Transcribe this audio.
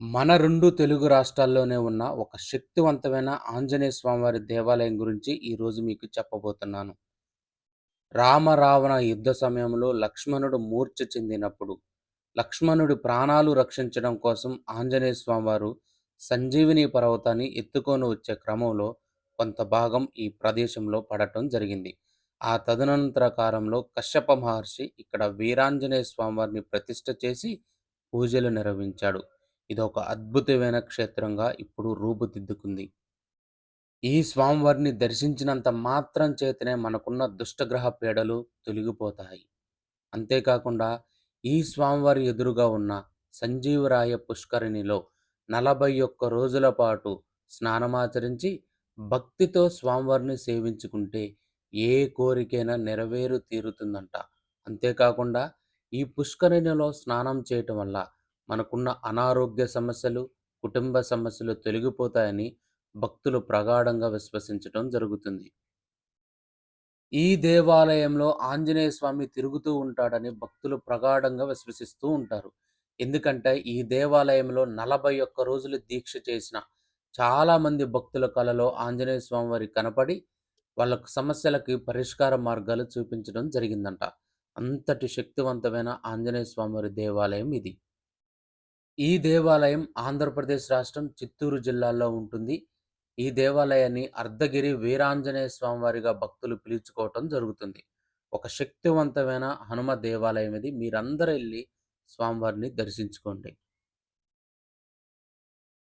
మన రెండు తెలుగు రాష్ట్రాల్లోనే ఉన్న ఒక శక్తివంతమైన ఆంజనేయ స్వామివారి దేవాలయం గురించి ఈరోజు మీకు చెప్పబోతున్నాను. రామరావణ యుద్ధ సమయంలో లక్ష్మణుడు మూర్ఛ చెందినప్పుడు, లక్ష్మణుడి ప్రాణాలు రక్షించడం కోసం ఆంజనేయ స్వామివారు సంజీవిని పర్వతాన్ని ఎత్తుకొని వచ్చే క్రమంలో కొంత భాగం ఈ ప్రదేశంలో పడటం జరిగింది. ఆ తదనంతర కాలంలో కశ్యప మహర్షి ఇక్కడ వీరాంజనేయ స్వామివారిని ప్రతిష్ఠ చేసి పూజలు నిర్వహించాడు. ఇదొక అద్భుతమైన క్షేత్రంగా ఇప్పుడు రూపుదిద్దుకుంది. ఈ స్వామివారిని దర్శించినంత మాత్రం చేతనే మనకున్న దుష్టగ్రహ పీడలు తొలగిపోతాయి. అంతేకాకుండా ఈ స్వామివారి ఎదురుగా ఉన్న సంజీవరాయ పుష్కరిణిలో నలభై ఒక్క రోజుల పాటు స్నానమాచరించి భక్తితో స్వామివారిని సేవించుకుంటే ఏ కోరికైనా నెరవేరు తీరుతుందంట. అంతేకాకుండా ఈ పుష్కరిణిలో స్నానం చేయటం వల్ల మనకున్న అనారోగ్య సమస్యలు, కుటుంబ సమస్యలు తొలగిపోతాయని భక్తులు ప్రగాఢంగా విశ్వసించటం జరుగుతుంది. ఈ దేవాలయంలో ఆంజనేయ స్వామి తిరుగుతూ ఉంటాడని భక్తులు ప్రగాఢంగా విశ్వసిస్తూ ఉంటారు. ఎందుకంటే ఈ దేవాలయంలో 41 రోజులు దీక్ష చేసిన చాలామంది భక్తుల కలలో ఆంజనేయ స్వామివారు కనపడి వాళ్ళ సమస్యలకి పరిష్కార మార్గాలు చూపించడం జరిగిందంట. అంతటి శక్తివంతమైన ఆంజనేయ స్వామివారి దేవాలయం ఇది. ఈ దేవాలయం ఆంధ్రప్రదేశ్ రాష్ట్రం చిత్తూరు జిల్లాలో ఉంటుంది. ఈ దేవాలయాన్ని అర్ధగిరి వీరాంజనేయ స్వామివారిగా భక్తులు పిలుచుకోవటం జరుగుతుంది. ఒక శక్తివంతమైన హనుమ దేవాలయం ఇది. మీరందరూ వెళ్ళి స్వామివారిని దర్శించుకోండి.